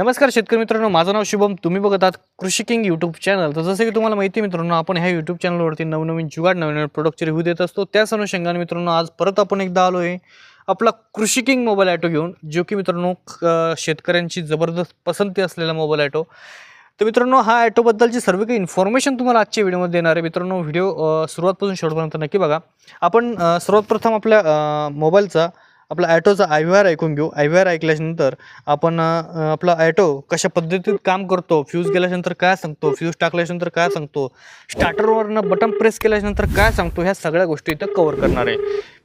नमस्कार शेतकरी मित्रांनो माझं नाव शुभम. तुम्ही बघत आहात कृषी किंग यूट्यूब चॅनल तर जसं की तुम्हाला माहिती आहे मित्रांनो आपण ह्या यूट्यूब चॅनलवरती नवनवीन जुगाड नवीन नवीन प्रोडक्टचे रिव्ह्यू देत असतो. त्याच अनुषंगाने मित्रांनो आज परत आपण एकदा आलो आहे आपला कृषी किंग मोबाईल ॲटो घेऊन जो की मित्रांनो क- शेतकऱ्यांची जबरदस्त पसंती असलेला मोबाईल ॲटो तर मित्रांनो हा ॲटोबद्दलची सर्व काही इन्फॉर्मेशन तुम्हाला आजच्या व्हिडिओमध्ये देणार आहे. मित्रांनो व्हिडिओ सुरुवातपासून शेवटपर्यंत नक्की बघा. आपण सर्वात प्रथम आपल्या मोबाईलचा आपला ॲटोचा आय व्ही आर ऐकून घेऊ. आय व्ही आर ऐकल्यानंतर आपण आपला ॲटो कशा पद्धतीत काम करतो फ्यूज गेल्यानंतर काय सांगतो फ्यूज टाकल्यानंतर काय सांगतो स्टार्टरवरनं बटन प्रेस केल्यानंतर काय सांगतो ह्या सगळ्या गोष्टी इथं कव्हर करणार आहे.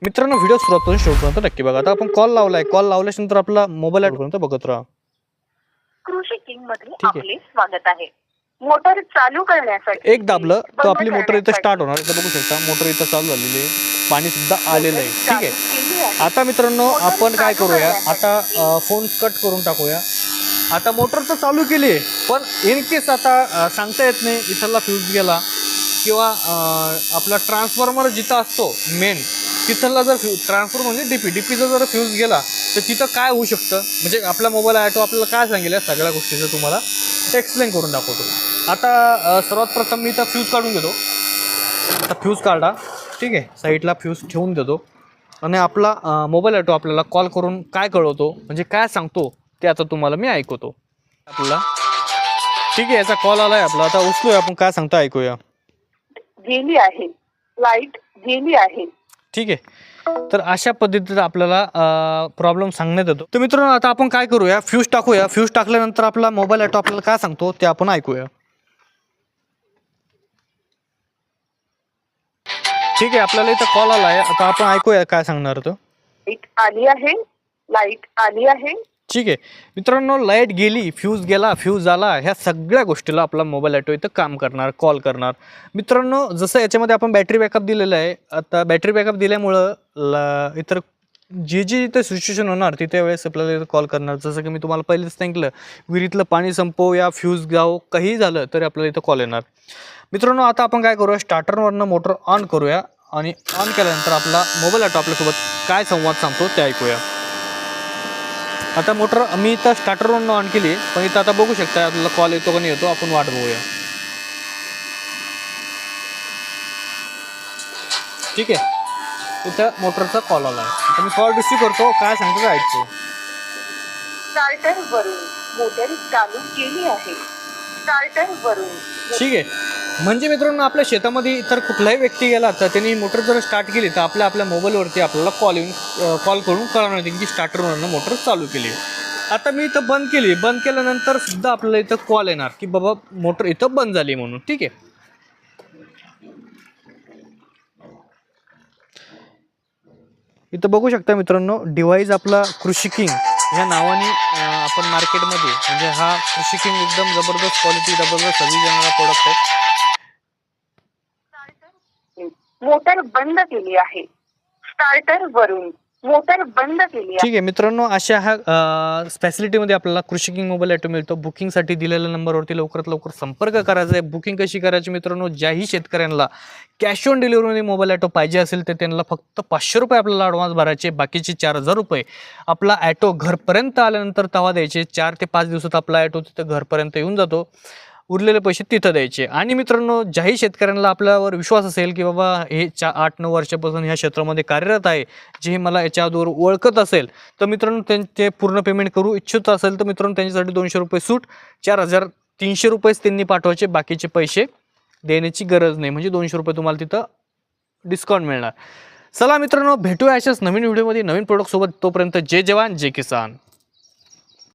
मित्रांनो व्हिडिओ सुरुवातपासून शेवटपर्यंत नक्की बघा. आता आपण कॉल लावला आहे कॉल लावल्यानंतर आपला मोबाईल ॲटोपर्यंत बघत राहा. कृषी किंगमध्ये ठीक आहे. आपले स्वागत आहे. मोटर चालू करण्यासाठी एक दाबलं तर आपली मोटर इथं स्टार्ट होणार. इथं बघू शकता मोटर इथं चालू झालेली आहे. पाणी सुद्धा आलेलं आहे. ठीक आहे. आहे. आता मित्रांनो आपण काय करूया. आता फोन कट करून टाकूया. आता मोटर तर चालू केली आहे पण इन केस आता सांगता येत नाही इथला फ्यूज गेला किंवा आपला ट्रान्सफॉर्मर जिथं असतो मेन तिथला जर फ्यू ट्रान्सफॉर्मर म्हणजे डीपी डीपीचा जर फ्यूज गेला तर तिथं काय होऊ शकतं? म्हणजे आपला मोबाईल ॲटो आपल्याला काय सांगेल या सगळ्या गोष्टीचं तुम्हाला? एक्सप्लेन करून दाखवतो. आता सर्वात प्रथम मी इथं फ्यूज काढून घेतो. आता फ्यूज काढा. ठीक आहे? साईडला फ्यूज ठेवून देतो. आणि आपला मोबाईल ॲटो आपल्याला कॉल करून काय कळवतो म्हणजे काय सांगतो ते आता तुम्हाला मी ऐकवतो. आपल्याला ठीक आहे याचा कॉल आलाय आपला. आता उचलूया आपण. काय सांगतो ऐकूया? गेली आहे. लाइट गेली आहे. ठीक आहे. तर अशा पद्धतीत आपल्याला प्रॉब्लेम सांगण्यात येतो. तर मित्रांनो आता आपण काय करूया? फ्यूज टाकूया. फ्यूज टाकल्यानंतर आपला मोबाईल ॲटो आपल्याला काय सांगतो ते आपण ऐकूया. ठीक आहे आपल्याला इथं कॉल आला आहे आता आपण ऐकूया काय सांगणार तो. लाइट आली आहे. लाइट आली आहे. ठीक आहे. मित्रांनो लाइट गेली फ्यूज गेला फ्यूज झाला ह्या सगळ्या गोष्टीला आपला मोबाईल ॲटो इथं काम करणार कॉल करणार. मित्रांनो जसं याच्यामध्ये आपण बॅटरी बॅकअप दिलेलं आहे आता बॅटरी बॅकअप दिल्यामुळं ला इतर जी जी इथं सिच्युएशन होणार तिथे वेळेस आपल्याला इथं कॉल करणार. जसं की मी तुम्हाला पहिलेच सांगितलं विहिरीतलं पाणी संपव या फ्यूज जाओ काही झालं तरी आपल्याला इथं कॉल येणार. मित्रांनो आता आपण काय करूया? स्टार्टरवरनं मोटर ऑन करूया आणि ऑन केल्यानंतर आपला मोबाईल ॲटो आपल्यासोबत काय संवाद सांगतो ते ऐकूया. आता मोटर मी इथं स्टार्टरवरून ऑन केली पण इथं आता बघू शकता आपल्याला कॉल येतो का नाही येतो आपण वाट बघूया. ठीक आहे. इथं मोटरचा कॉल आला आहे. मी कॉल रिसीव्ह करतो काय सांगतो ऐकतो. स्टार्टर वरून मोटर चालू केली आहे. स्टार्टर वरून ठीक आहे. म्हणजे मित्रांनो आपल्या शेतामध्ये इतर कुठलाही व्यक्ती गेला तर त्यांनी मोटर जर स्टार्ट केली तर आपल्या आपल्या मोबाईलवरती आपल्याला कॉल येऊन कॉल करून कळवणार येईल की स्टार्टरवरनं मोटर चालू केली आता मी इथं बंद केली बंद केल्यानंतर सुद्धा आपल्याला इथं कॉल येणार की बाबा मोटर इथं बंद झाली म्हणून. ठीक आहे? इथं बघू शकता मित्रांनो डिव्हाइस आपला कृषी किंग ह्या नावाने आपण मार्केटमध्ये म्हणजे हा कृषी किंग एकदम जबरदस्त क्वालिटी जबरदस्त सर्व्हिस देणारा प्रोडक्ट आहे. मोटर बंद केली आहे. स्टार्टर वरून मोटर बंद केली आहे. ठीक आहे मित्रांनो अशा ह्या फॅसिलिटीमध्ये आपल्याला कृषी किंग मोबाईल ॲटो मिळतो. बुकिंगसाठी दिलेल्या नंबरवरती लवकरात लवकर संपर्क करायचा आहे. बुकिंग कशी करायची मित्रांनो? ज्याही शेतकऱ्यांना कॅश ऑन डिलिव्हरीमध्ये मोबाईल ॲटो पाहिजे असेल तर त्यांना फक्त पाचशे रुपये आपल्याला ॲडव्हान्स भरायचे बाकीचे चार हजार रुपये आपला ॲटो घरपर्यंत आल्यानंतर तवा द्यायचे चार ते पाच दिवसात आपला ॲटो तिथं घरपर्यंत येऊन जातो. उरलेले पैसे तिथं द्यायचे. आणि मित्रांनो ज्याही शेतकऱ्यांना आपल्यावर विश्वास असेल की बाबा हे चा आठ नऊ वर्षापासून ह्या क्षेत्रामध्ये कार्यरत आहे जे मला याच्या अगोदर ओळखत असेल तर मित्रांनो त्यांचे पूर्ण पेमेंट करू इच्छित असेल तर मित्रांनो त्यांच्यासाठी दोनशे रुपये सूट चार हजार तीनशे रुपयेच त्यांनी पाठवायचे बाकीचे पैसे देण्याची गरज नाही. म्हणजे दोनशे रुपये तुम्हाला तिथं डिस्काउंट मिळणार. चला मित्रांनो भेटूया अशाच नवीन व्हिडिओमध्ये नवीन प्रोडक्टसोबत तोपर्यंत जय जवान जय किसान.